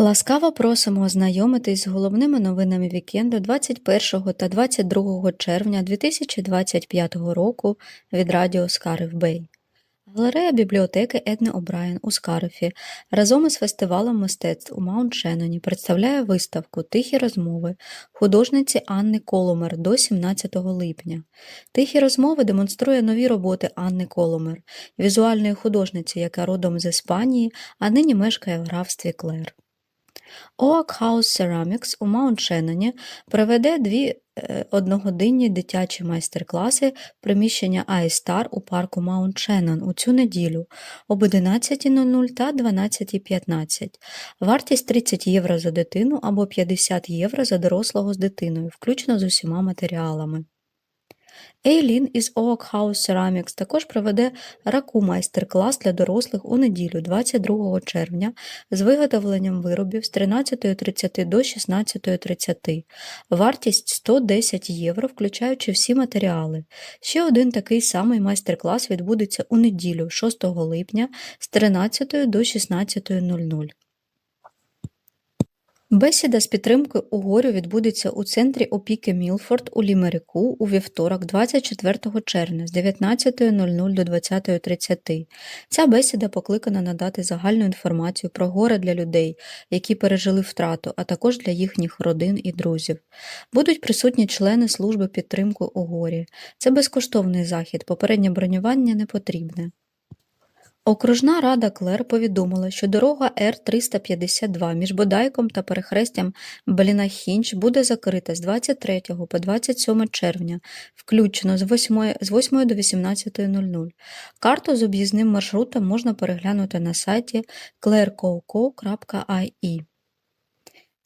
Ласкаво просимо ознайомитись з головними новинами вікенду 21 та 22 червня 2025 року від радіо Скариф Бей. Галерея бібліотеки Едни О'Брайен у Скарифі разом із фестивалем мистецтв у Маунт Шеноні представляє виставку Тихі розмови художниці Анни Коломер до 17 липня. Тихі розмови демонструє нові роботи Анни Коломер, візуальної художниці, яка родом з Іспанії, а нині мешкає в графстві Клер. Oak House Ceramics у Маунт Шеноні проведе дві е, одногодинні дитячі майстер-класи приміщення iStar у парку Маунт Шеннон у цю неділю об 11.00 та 12.15. Вартість 30 євро за дитину або 50 євро за дорослого з дитиною, включно з усіма матеріалами. Ейлін із Oak House Ceramics також проведе раку майстер-клас для дорослих у неділю 22 червня з виготовленням виробів з 13.30 до 16.30. Вартість 110 євро, включаючи всі матеріали. Ще один такий самий майстер-клас відбудеться у неділю 6 липня з 13 до 16.00. Бесіда з підтримкою угорю відбудеться у центрі опіки Мілфорд у Лімерику у вівторок, 24 червня з 19.00 до 20.30. Ця бесіда покликана надати загальну інформацію про горе для людей, які пережили втрату, а також для їхніх родин і друзів. Будуть присутні члени служби підтримки у горі. Це безкоштовний захід, попереднє бронювання не потрібне. Окружна рада Клер повідомила, що дорога Р-352 між Бодайком та перехрестям Блінахінч буде закрита з 23 по 27 червня, включно з 8, з 8 до 18.00. Карту з об'їзним маршрутом можна переглянути на сайті clarecoco.ie.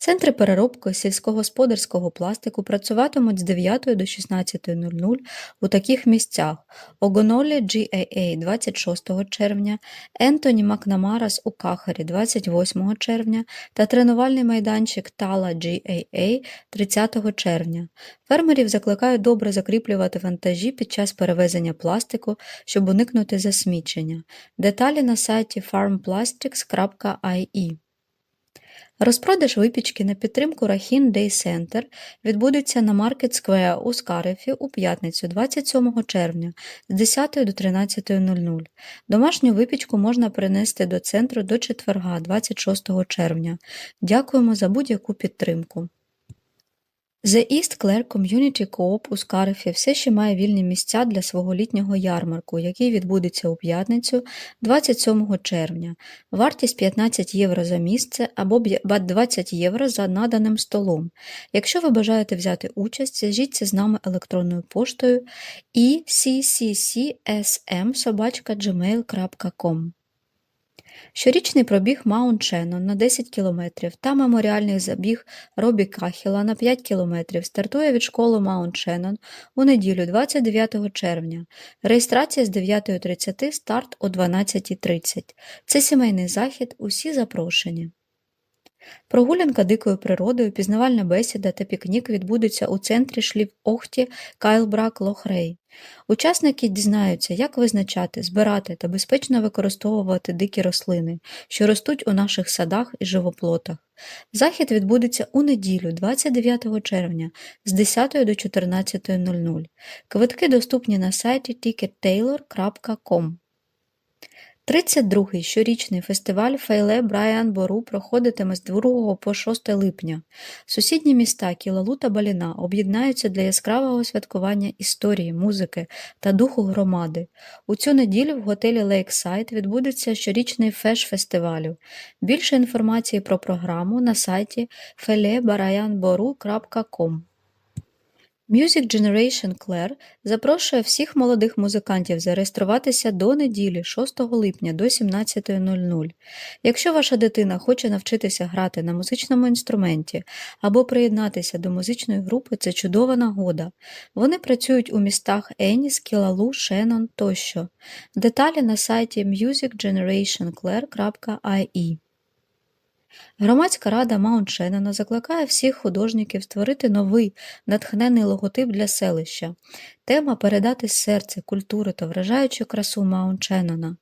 Центри переробки сільськогосподарського пластику працюватимуть з 9 до 16.00 у таких місцях: Огонолі GAA 26 червня, Ентоні Макнамарас у Кахарі 28 червня та тренувальний майданчик Тала GAA 30 червня. Фермерів закликають добре закріплювати вантажі під час перевезення пластику, щоб уникнути засмічення. Деталі на сайті farmplastics.ie. Розпродаж випічки на підтримку Рахін Day Center відбудеться на Market Square у Скарифі у п'ятницю 27 червня з 10 до 13.00. Домашню випічку можна принести до центру до четверга 26 червня. Дякуємо за будь-яку підтримку. The East Clare Community Co-op у Скарифі все ще має вільні місця для свого літнього ярмарку, який відбудеться у п'ятницю 27 червня. Вартість 15 євро за місце або 20 євро за наданим столом. Якщо ви бажаєте взяти участь, зв'яжіться з нами електронною поштою ecccSM.gmail.com Щорічний пробіг Маунт Шеннон на 10 км та меморіальний забіг Робі Кахіла на 5 км стартує від школи Маунт Шеннон у неділю 29 червня. Реєстрація з 9.30, старт о 12.30. Це сімейний захід, усі запрошені. Прогулянка дикою природою, пізнавальна бесіда та пікнік відбудуться у центрі шлів Охті Кайлбрак Лохрей. Учасники дізнаються, як визначати, збирати та безпечно використовувати дикі рослини, що ростуть у наших садах і живоплотах. Захід відбудеться у неділю, 29 червня з 10 до 14.00. Квитки доступні на сайті tickettailor.com. 32-й щорічний фестиваль Фейле Брайан Бору проходитиме з 2 по 6 липня. Сусідні міста Кілалу та Баліна об'єднаються для яскравого святкування історії, музики та духу громади. У цю неділю в готелі Лейксайд відбудеться щорічний феш фестивалю. Більше інформації про програму на сайті felebrayanboru.com. Music Generation Clare запрошує всіх молодих музикантів зареєструватися до неділі 6 липня до 17.00. Якщо ваша дитина хоче навчитися грати на музичному інструменті або приєднатися до музичної групи, це чудова нагода. Вони працюють у містах Еніс, Кілалу, Шеннон тощо. Деталі на сайті musicgenerationclare.ie Громадська рада Маунт Шеннона закликає всіх художників створити новий натхненний логотип для селища. Тема передати серце, культуру та вражаючу красу Маунт Шеннона.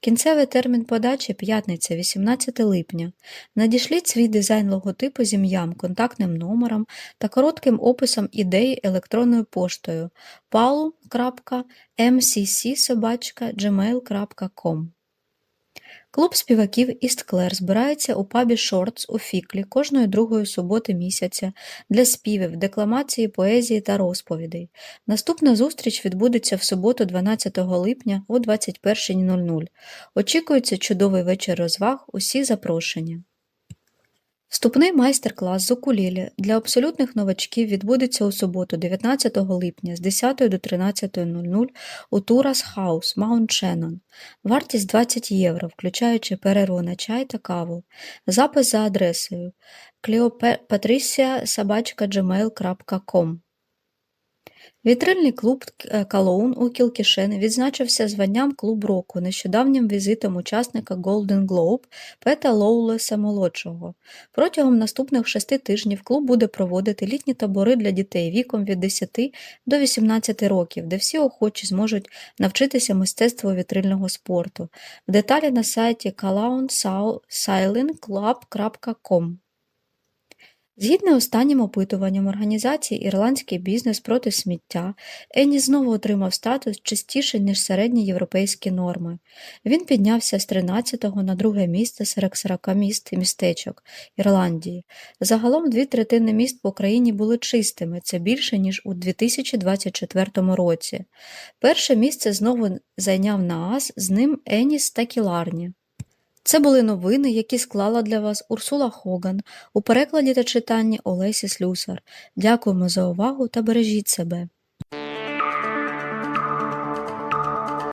Кінцевий термін подачі п'ятниця, 18 липня. Надішліть свій дизайн логотипу з ім'ям, контактним номером та коротким описом ідеї електронною поштою palu.mcc.gmail.com Клуб співаків «Істклер» збирається у пабі Шортс у Фіклі кожної другої суботи місяця для співів, декламації, поезії та розповідей. Наступна зустріч відбудеться в суботу 12 липня о 21.00. Очікується чудовий вечір розваг, усі запрошені. Вступний майстер-клас з окулілі для абсолютних новачків відбудеться у суботу, 19 липня з 10 до 13.00 у Турас Хаус, Маунт Шеннон. Вартість 20 євро, включаючи перерву на чай та каву. Запис за адресою cleopatricia.gmail.com Вітрильний клуб е, Калоун у Кілкішен відзначився званням клуб року нещодавнім візитом учасника Golden Globe Пета Лоулеса молодшого. Протягом наступних шести тижнів клуб буде проводити літні табори для дітей віком від 10 до 18 років, де всі охочі зможуть навчитися мистецтву вітрильного спорту. Деталі на сайті calounsailingclub.com Згідно останнім опитуванням організації «Ірландський бізнес проти сміття», Ені знову отримав статус чистіший, ніж середні європейські норми. Він піднявся з 13-го на друге місце серед 40 міст і містечок Ірландії. Загалом дві третини міст по країні були чистими, це більше, ніж у 2024 році. Перше місце знову зайняв Наас, з ним Еніс та Кіларні. Це були новини, які склала для вас Урсула Хоган у перекладі та читанні Олесі Слюсар. Дякуємо за увагу та бережіть себе.